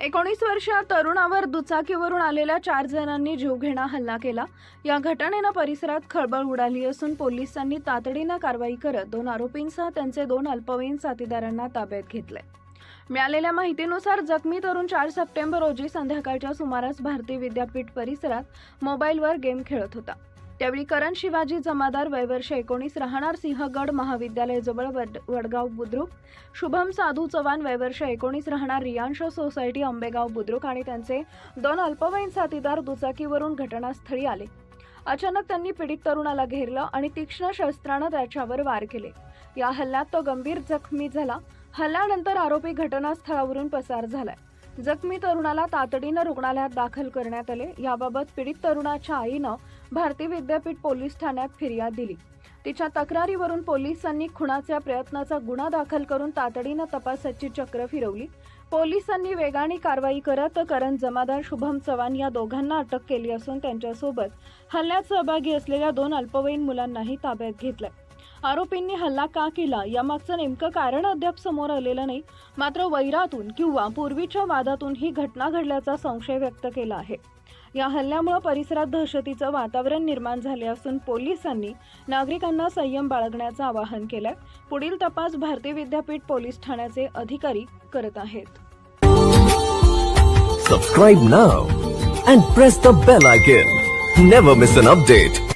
एकोणीस वर्षीय तरुणावर दुचाकीवरून आलेल्या चार जणांनी जीवघेणा हल्ला केला. या घटनेनं परिसरात खळबळ उडाली असून पोलिसांनी तातडीनं कारवाई करत दोन आरोपींसह त्यांचे दोन अल्पवयीन साथीदारांना ताब्यात घेतले मिळालेल्या माहितीनुसार जखमी तरुण चार सप्टेंबर रोजी संध्याकाळच्या सुमारास भारतीय विद्यापीठ परिसरात मोबाईलवर गेम खेळत होता. त्यावेळी करण शिवाजी जमादार वयवर्ष एकोणीस राहणार सिंहगड महाविद्यालयजवळ वड वडगाव बुद्रुक. शुभम साधू चव्हाण वयवर्ष एकोणीस राहणार रियांश सोसायटी आंबेगाव बुद्रुक आणि त्यांचे दोन अल्पवयीन साथीदार दुचाकीवरून घटनास्थळी आले. अचानक त्यांनी पीडित तरुणाला घेरलं आणि तीक्ष्ण शस्त्रानं त्याच्यावर वार केले. या हल्ल्यात तो गंभीर जखमी झाला. हल्ल्यानंतर आरोपी घटनास्थळावरून पसार झालाय. जखमी तरुणाला तातडीनं रुग्णालयात दाखल करण्यात आले. याबाबत पीडित तरुणाच्या आईनं भारती विद्यापीठ पोलीस ठाण्यात फिर्याद दिली. तिच्या तक्रारीवरून पोलिसांनी खुनाच्या प्रयत्नाचा गुन्हा दाखल करून तातडीनं तपासाची चक्र फिरवली. पोलिसांनी वेगाने कारवाई करत करण जमादार शुभम चव्हाण या दोघांना अटक केली असून त्यांच्यासोबत हल्ल्यात सहभागी असलेल्या दोन अल्पवयीन मुलांनाही ताब्यात घेतलं आरोपींनी हल्ला का केला यामागचं नेमकं कारण अद्याप समोर आलेलं नाही. मात्र वैरातून किंवा पूर्वीच्या वादातून ही घटना घडल्याचा संशय व्यक्त केला आहे. या हल्ल्यामुळे परिसरात दहशतीचं वातावरण निर्माण झाले असून पोलिसांनी नागरिकांना संयम बाळगण्याचं आवाहन केलंय. पुढील तपास भारतीय विद्यापीठ पोलीस ठाण्याचे अधिकारी करत आहेत. Subscribe now and press the bell icon never miss an update